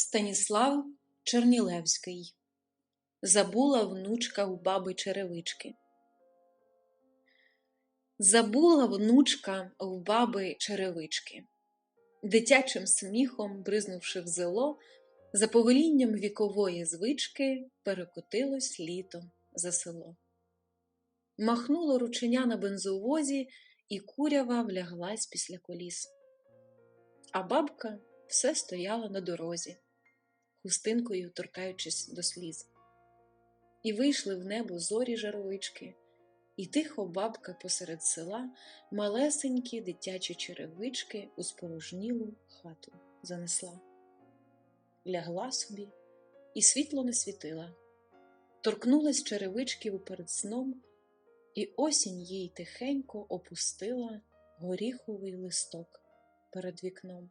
Станіслав Чернілевський Забула внучка в баби черевички. Забула внучка в баби черевички, дитячим сміхом, бризнувши в зело, за повелінням вікової звички перекотилось літо за село. Махнуло рученя на бензовозі, і курява вляглась після коліс. А бабка все стояла на дорозі, хустинкою торкаючись до сліз. І вийшли в небо зорі жаровички, і тихо бабка посеред села малесенькі дитячі черевички у спорожнілу хату занесла. Лягла собі, і світло не світила, торкнулась черевичків перед сном, і осінь їй тихенько опустила горіховий листок перед вікном.